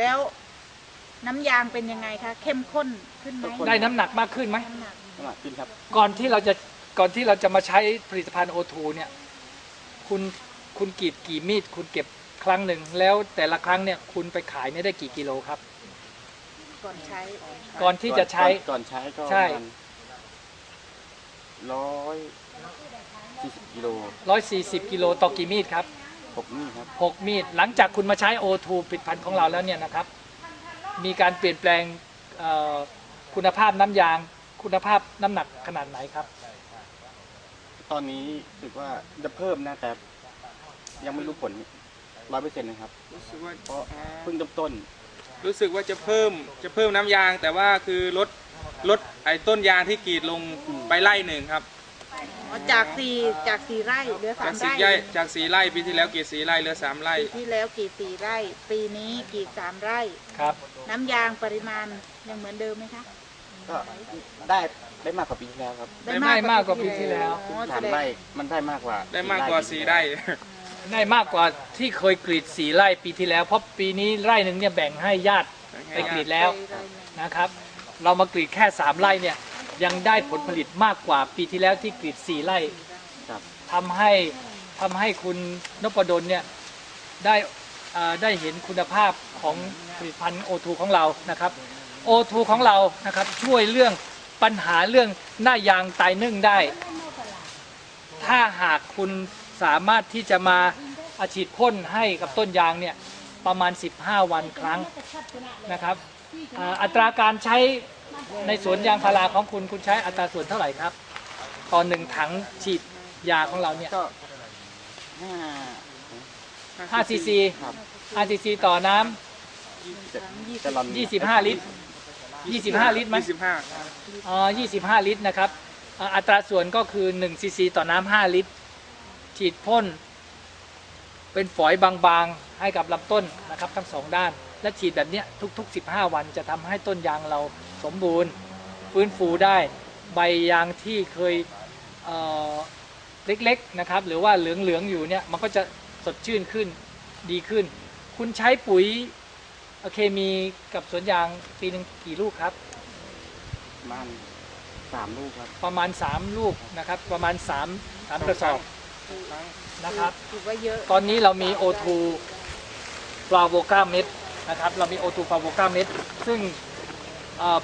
แล้ว น้ำยางเป็นยังไงคะ เข้มข้นขึ้นไหมได้น้ำหนักมากขึ้นไหม น้ำหนักน้ำหนักขึ้นครับ ก่อนที่เราจะก่อนที่เราจะมาใช้ผลิตภัณฑ์โอทูเนี่ย คุณคุณกรีดกี่มีด คุณเก็บครั้งหนึ่งแล้วแต่ละครั้งเนี่ยคุณไปขายเนี่ยได้กี่กิโลครับ ก่อนใช้ ก่อนที่จะใช้ ก่อนก่อนใช้ก็ใช่ ร้อยสี่สิบกิโล140กิโลต่อกี่มีดครับ หกนี่ครับ หกมีดหลังจากคุณมาใช้ O2 ผลิตภัณฑ์ของเราแล้วเนี่ยนะครับ มีการเปลี่ยนแปลงเอ่อคุณภาพน้ำยาง คุณภาพน้ำหนักขนาดไหนครับ ตอนนี้รู้สึกว่าจะเพิ่มนะแต่ยังไม่รู้ผลร้อยเปอร์เซ็นต์นะครับ รู้สึกว่าเพราะอ๋อเพิ่งเริ่มต้น รู้สึกว่าจะเพิ่มจะเพิ่มน้ำยาง แต่ว่าคือลดลดไอ้ต้นยางที่กรีดลงไปไล่หนึ่งครับอ๋อ จากสี่จากสี่ไร่เหลือสาจากมสีไร่ไร่จากสีไร่ปีที่แล้วกรีดสีไร่เหลือสามไร่ ปีที่แล้วกี่สี่ไร่ ปีนี้กี่สามไร่ ครับ น้ำยางปริมาณยังเหมือนเดิมไหมคะก็ได้ได้มากกว่าปีที่แล้วครับได้มากกว่าปีที่แล้ว อ๋อสามแสดง ไร่มันได้มากกว่าได้มากกว่าสีไร่ ได้มากกว่าที่เคยกรีดสีไร่ปีที่แล้ว เพราะปีนี้ไร่หนึ่งเนี่ยแบ่งให้ญาติไปกรีดแล้วไปไร่หนึ่งนะครับ เรามากรีดแค่3ไร่เนี่ย ยังได้ผลผลิตมากกว่าปีที่แล้วที่กรีด4ไร่ครับ ทำให้ทำให้คุณนพดลเนี่ยได้อ่อได้เห็นคุณภาพของผลิตภัณฑ์โอทูของเรานะครับโอทูของเรานะครับช่วยเรื่องปัญหาเรื่องหน้ายางตายนึ่งได้ ถ้าหากคุณสามารถที่จะมาอาฉีดพ่นให้กับต้นยางเนี่ยประมาณ 15 วันครั้งนะครับอ่าอัตราการใช้ ในสวนยางพาราของคุณคุณใช้อัตราส่วนเท่าไหร่ครับ ต่อหนึ่งถังฉีดยาของเราเนี่ยก็ห้า5ซีซีครับ5ซีซีต่อน้จะจะลอนำ25ลิตร25ลิตรไหม25อ๋อ25ลิตรนะครับอ่าอัตราส่วนก็คือ1ซีซีต่อน้ำ5ลิตร ฉีดพ่น เป็นฝอยบางๆให้กับลำต้นนะครับทั้งสองด้าน และฉีดแบบเนี้ยทุกๆ 15 วันจะทำให้ต้นยางเรา สมบูรณ์ฟื้นฟูได้ใบยางที่เคยเอ่อเล็กๆนะครับ หรือว่าเหลืองๆอยู่เนี่ยมันก็จะสดชื่นขึ้นดีขึ้น คุณใช้ปุ๋ยเคมีกับสวนยางปีหนึ่งกี่ลูกครับประมันสามลูกครับประมาณ3ลูกนะครับ ประมาณ3 3กระสอบนะครับถือว่าเยอะตอนนี้เรามี O2 ฟลาโวกาเม็ดนะครับ เรามี O2 ฟลาโวกาเม็ดซึ่งเอ่อ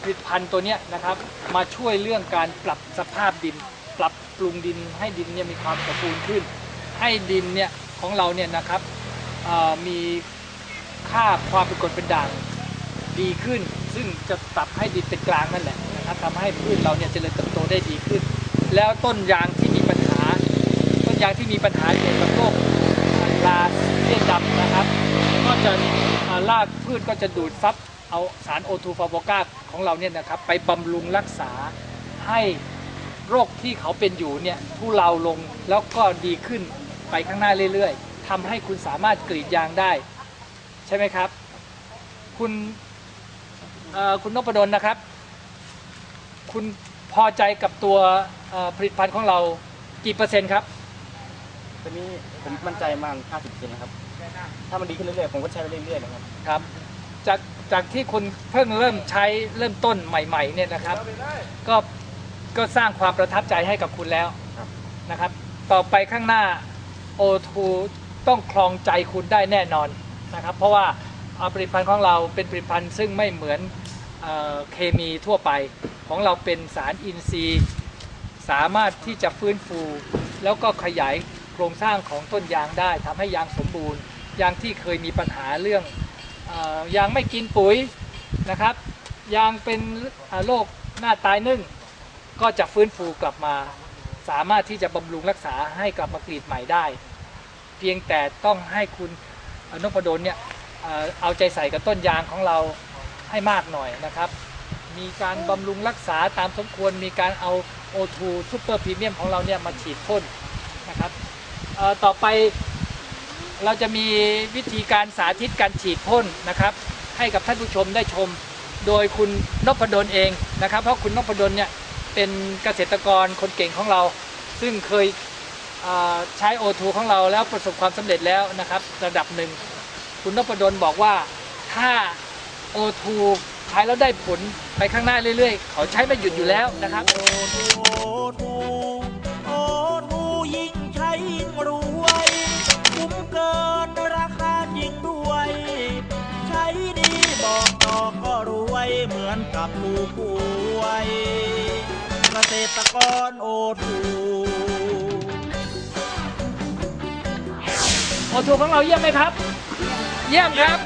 ผลิตภัณฑ์ตัวนี้นะครับ มาช่วยเรื่องการปรับสภาพดิน ปรับปรุงดินให้ดินเนี่ยมีความสมบูรณ์ขึ้น ให้ดินเนี่ยของเราเนี่ยนะครับมีค่าความเป็นกรดเป็นด่างดีขึ้น ซึ่งจะปรับให้ดินเป็นกลางนั่นแหละนะครับทำให้พืชเราเนี่ยเจริญเติบโตได้ดีขึ้น แล้วต้นยางที่มีปัญหา ต้นยางที่มีปัญหาเกี่ยวกับโรคลาเลียนดำนะครับ ก็จะรากพืชก็จะดูดซับ เอาสารโอทูฟาโบกาของเราเนี่ยนะครับไปบำรุงรักษาให้โรคที่เขาเป็นอยู่เนี่ยทุเลาลงแล้วก็ดีขึ้นไปข้างหน้าเรื่อยๆทำให้คุณสามารถกรีดยางได้ ใช่ไหมครับ คุณเอ่อคุณนพดลนะครับ คุณพอใจกับตัวเอ่อผลิตภัณฑ์ของเรากี่เปอร์เซ็นต์ครับตอนนี้ผมมั่นใจมากห้าสิบเปอร์เซ็นต์นะครับ ถ้ามันดีขึ้นเรื่อยๆ ผมก็ใช้ไปเรื่อยๆนะครับ ครับ จาก จากที่คุณเพิ่งเริ่มใช้เริ่มต้นใหม่ ๆ เนี่ยนะครับ ก็ก็สร้างความประทับใจให้กับคุณแล้วครับนะครับ ต่อไปข้างหน้า O2 ต้องคลองใจคุณได้แน่นอนนะครับ เพราะว่าเอาผลิตภัณฑ์ของเราเป็นผลิตภัณฑ์ซึ่งไม่เหมือนเออเคมีทั่วไปของเราเป็นสารอินทรีย์ สามารถที่จะฟื้นฟู แล้วก็ขยายโครงสร้างของต้นยางได้ทำให้ยางสมบูรณ์ ยางที่เคยมีปัญหาเรื่องเอ่อ ยางไม่กินปุ๋ยนะครับ ยางเป็นโรคหน้าตายนึ่ง ก็จะฟื้นฟูกลับมา สามารถที่จะบำรุงรักษาให้กลับมากรีดใหม่ได้ เพียงแต่ต้องให้คุณเอ่อนพดลเนี่ยเอาใจใส่กับต้นยางของเราให้มากหน่อยนะครับ มีการบำรุงรักษาตามสมควร มีการเอา O2 Super Premium ของเราเนี่ยมาฉีดพ่นนะครับต่อไป เราจะมีวิธีการสาธิตการฉีดพ่นนะครับ ให้กับท่านผู้ชมได้ชม โดยคุณนพดลเองนะครับ เพราะคุณนพดลเนี่ยเป็นเกษตรกรคนเก่งของเรา ซึ่งเคยใช้โอทูของเราแล้วประสบความสำเร็จแล้วนะครับ ระดับหนึ่ง คุณนพดลบอกว่าถ้าโอทูใช้แล้วได้ผลไปข้างหน้าเรื่อยๆ เขาใช้ไม่หยุดอยู่แล้วนะครับ เหมือนกับผู้ป่วยเกษตรกรโอทูโอทูของเราเยี่ยมไหมครับ เยี่ยมครับ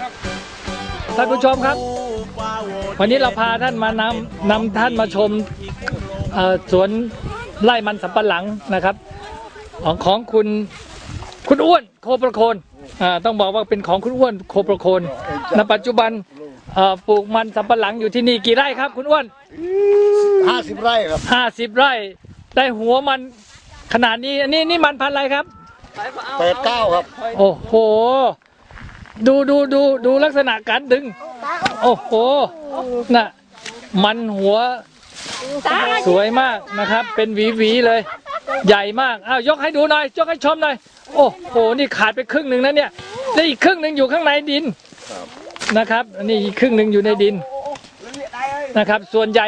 ท่านผู้ชมครับ วันนี้เราพาท่านมานำนำท่านมาชมเอ่อสวนไร่มันสำปะหลังนะครับ ของของคุณคุณอ้วนโคประโคนอ่าต้องบอกว่าเป็นของคุณอ้วนโคประโคนณปัจจุบัน เอ่อปลูกมันสำปะหลังอยู่ที่นี่กี่ไร่ครับ คุณอ้วนห้าสิบไร่ครับห้าสิบไร่ ได้หัวมันขนาดนี้อันนี้นี่มันพันธุ์อะไรครับแปดเก้าครับ โอ้โห ดูดูดูดูลักษณะการดึง โอ้โห น่ะ มันหัว สวยมากนะครับ เป็นหวีหวีๆเลย ใหญ่มากอ้าวยกให้ดูหน่อย ยกให้ชมหน่อย โอ้โห นี่ขาดไปครึ่งหนึ่งนะเนี่ย แล้วอีกครึ่งหนึ่งอยู่ข้างในดิน นะครับอันนี้อีกครึ่งหนึ่งอยู่ในดินนะครับ ส่วนใหญ่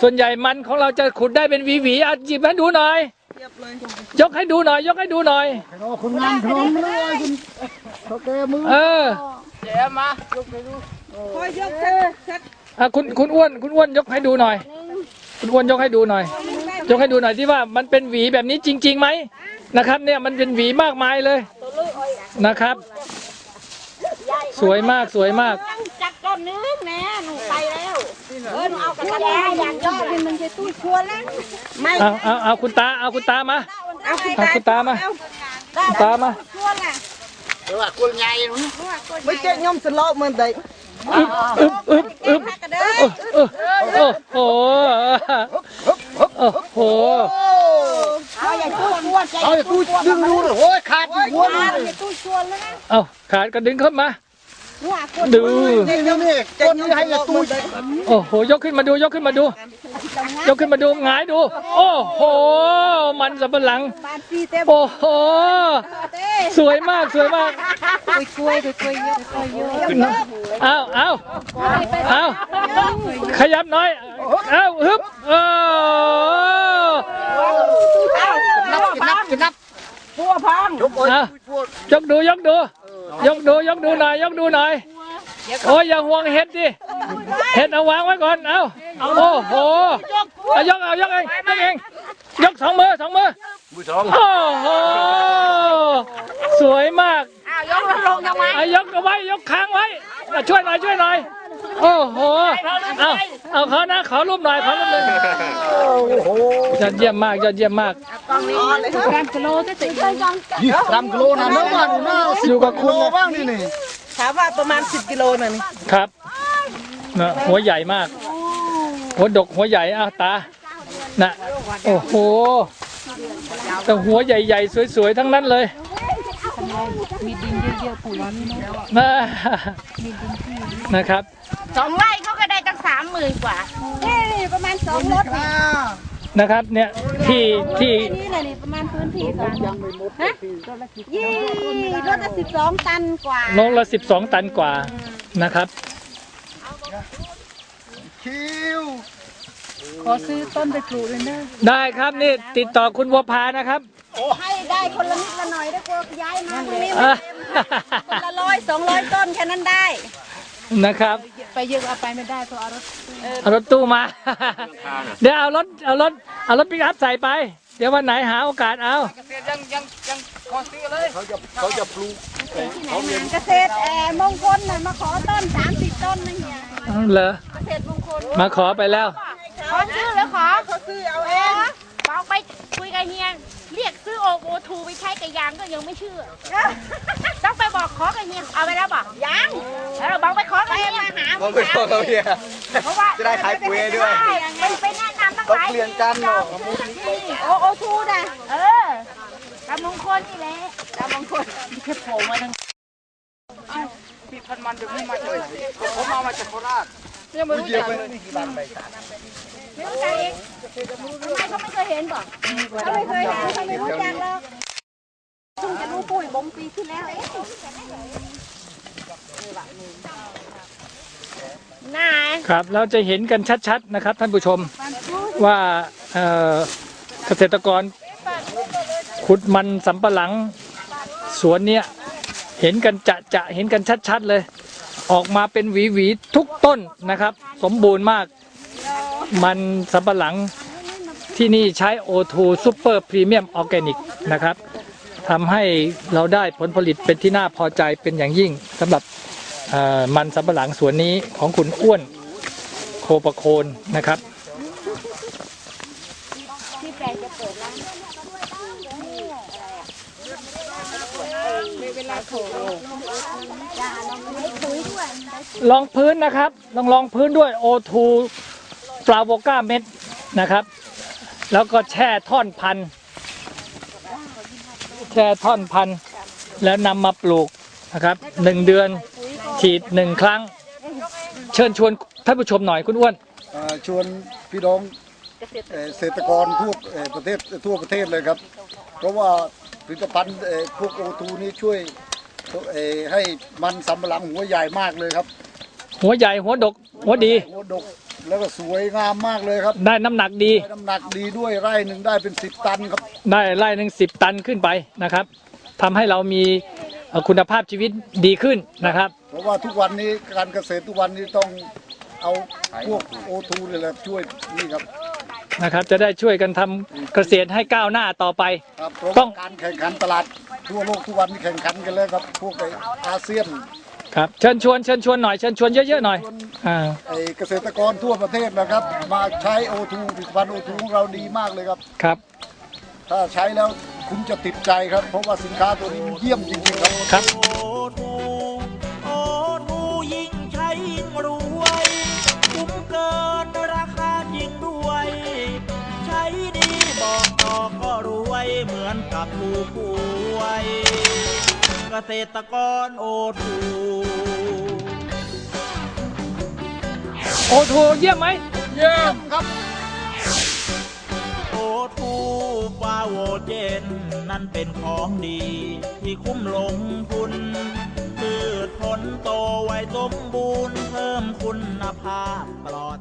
ส่วนใหญ่มันของเราจะขุดได้เป็นหวีหวีๆอะหยิบให้ดูหน่อย ยกให้ดูหน่อย ยกให้ดูหน่อยคุณงานพร้อมเลยคุณเขาแกมือเอออะคุณคุณอ้วนคุณอ้วนยกให้ดูหน่อย คุณอ้วนยกให้ดูหน่อย ยกให้ดูหน่อยที่ว่ามันเป็นหวีแบบนี้จริงๆไหมนะครับ เนี่ยมันเป็นหวีมากมายเลยนะครับ สวยมากสวยมาก จักก้อนนึงแน่หนูไปแล้วเออหนูเอากระดาษอย่างยอดมันจะตู้ชวนแล้วไม่เอาเอาเอาคุณตาเอาคุณตามาเอาคุณเอาคุณตามาคุณตามาชวนแหละเออคุณใหญ่หนูไม่เจ๊ยมสโลเหมือนเด็กอึบอึบอึบกระเด้อโอ้โอ้โอ้โหโอ้โหเอาอย่างตู้ชวนใจเอาอย่าตู้ดึงดูเลยโอ้ยขาดอีกหัวหนึงอย่าตู้ชวนแล้วนะเอาขาดก็ดึงเข้ามาหนูอะคน ดูนี่นี่นี่ต้นนี้ให้อย่าตู้โอ้โหยกขึ้นมาดูยกขึ้นมาดู ยกขึ้นมาดูหงายดู โอ้โห มันสับปะหลังบานปีเต็มโอ้โหเต้สวยมากสวยมากคุยคุยคุยเยอะคุยเยอะเอาเอาเอาขยับหน่อยเอาฮึบเออนับนับนับพัวพังยกโอ้ยเอายกดูยกดู ยกดูยกดูหน่อยยกดูหน่อยโอ้ยอย่าห่วงเห็ดดิเห็ดเอาวางไว้ก่อนเอาโอ้โหเอายกเอายกเองยกเองยกสองมือสองมือมือสองโอ้โหสวยมากอ้าวยกลงทำไมเอายกเอาไว้ยกค้างไว้อะช่วยหน่อยช่วยหน่อย โอ้โห เอาเอาขอนะ ขอรูปหน่อย ขอรูปหนึ่งโอ้โหยอดเยี่ยมมาก ยอดเยี่ยมมากยี่สิบกรัมกิโลนะเนื้อมันน่าสิบอยู่กับคุณโลบ้างนี่นี่ถามว่าประมาณ 10 กิโลน่ะนี่ครับนะหัวใหญ่มาก หัวดกหัวใหญ่อ้าวตา น่ะ โอ้โห แต่หัวใหญ่ๆ สวยๆ ทั้งนั้นเลย มีดินเยอะๆปุ๋ยนะครับสองไร่เขาก็ได้ตั้งสามหมื่นกว่านี่ประมาณสองรถนี่นะครับเนี่ยที่ที่นี่เลยนี่ประมาณพื้นที่สามฮะยี่รถละสิบสองตันกว่าน้องละ12ตันกว่านะครับคิวได้ครับนี่ติดต่อคุณวัวพานะครับ ให้ได้คนละนิดละหน่อยได้กลัวย้ายมาตรงนี้อะคนละร้อยสองร้อยต้นแค่นั้นได้นะครับ ไปเยอะเอาไปไม่ได้เพราะเอารถเอารถตู้มา เดี๋ยวเอารถเอารถเอารถปิกอัพใส่ไป เดี๋ยววันไหนหาโอกาสเอาเขาจะปลูกเกษตรแอร์มงคลน่ะมาขอต้นสามสิบต้นนะเฮียเหรอเกษตรมงคลมาขอไปแล้วขอซื้อแล้วขอเขาซื้อเอาเองบอกไปคุยกับเฮีย เรียกซื้อโอโอทูไปใช้กับยางก็ยังไม่เชื่อ ต้องไปบอกขอกับเฮียเอาไปแล้วบอกยังเออบอกไปขอกับเฮียมาหาผมไปขอเขาเนี่ยเพราะว่าจะได้ขายปุ๋ยด้วยใช่ไปไปแนะนำตั้งต้องหลายเปลี่ยนกันเนาะโอโอทูนะเออตามมงคลนี่แหละตามมงคลไม่รู้จักเอง ทำไมเขาไม่เคยเห็นบอกเขาไม่เคยเห็นเขาไม่รู้จักหรอกเพิ่งจะรู้ปุ๋ยบงปีที่แล้วเองครับเราจะเห็นกันชัดๆนะครับ ท่านผู้ชมว่าเอ่อเกษตรกรขุดมันสำปะหลังสวนเนี้ยเห็นกันจะจะเห็นกันชัดๆเลย ออกมาเป็นหวีหวีๆทุกต้นนะครับ สมบูรณ์มาก มันสำปะหลัง ที่นี่ใช้ O2 Super Premium Organic นะครับทำให้เราได้ผลผลิตเป็นที่น่าพอใจเป็นอย่างยิ่งสำหรับมันสำปะหลังสวนนี้ของคุณอ้วนโคประโคนนะครับที่แปลงจะเปิดร้านเวลาโถยาลองให้ปุ๋ยด้วยลองพื้นนะครับ ลองลองพื้นด้วย O2 ปลาโวก้าเม็ดนะครับ แล้วก็แช่ท่อนพันธุ์แช่ท่อนพันธุ์แล้วนำมาปลูกนะครับหนึ่งเดือนฉีดหนึ่งครั้ง เชิญชวนท่านผู้ชมหน่อยคุณอ้วนอ่าชวนพี่น้องเอ่อเกษตรกรทั่วเอ่อประเทศทั่วประเทศเลยครับ เพราะว่าผลิตภัณฑ์เอ่อพวกโอทูนี้ช่วยเอ่อให้มันสำปะหลังหัวใหญ่มากเลยครับหัวใหญ่หัวดกหัวดีหัวดก แล้วก็สวยงามมากเลยครับได้น้ำหนักดี ได้น้ำหนักดีด้วยไร่หนึ่งได้เป็นสิบตันครับ ได้ไร่หนึ่งสิบตันขึ้นไปนะครับทำให้เรามีเอ่อคุณภาพชีวิตดีขึ้นนะครับ เพราะว่าทุกวันนี้การเกษตรทุกวันนี้ต้องเอาพวกโอทูนี่แหละช่วยนี่ครับนะครับ จะได้ช่วยกันทำเกษตรให้ก้าวหน้าต่อไป ครับเพราะต้ว่าอง การแข่งขันตลาดทั่วโลกทุกวันนี้แข่งขันกันแล้วครับพวกไออาเซียน ครับเชิญชวนเชิญชวนหน่อยเชิญชวนเยอะๆหน่อยอ่า ไอเกษตรกรทั่วประเทศนะครับ มาใช้โอทูผลิตภัณฑ์โอทูของเราดีมากเลยครับ ครับถ้าใช้แล้วคุณจะติดใจครับ เพราะว่าสินค้าตัวนี้มันเยี่ยมจริงๆครับ ครับ โอทูโอทูยิ่งใช้ยิ่งรวยคุ้มเกินราคาจริงด้วย ใช้ดีบอกต่อก็รวยเหมือนกับผู้ป่วยเก ษตรกรโอทูโอทูเยี่ยมไหม เยี่ยมโอทูฟาโวเจน นั่นเป็นของดี ที่คุ้มลงทุนพืชผลโตไวสมบูรณ์ เพิ่มคุณภาพปลอด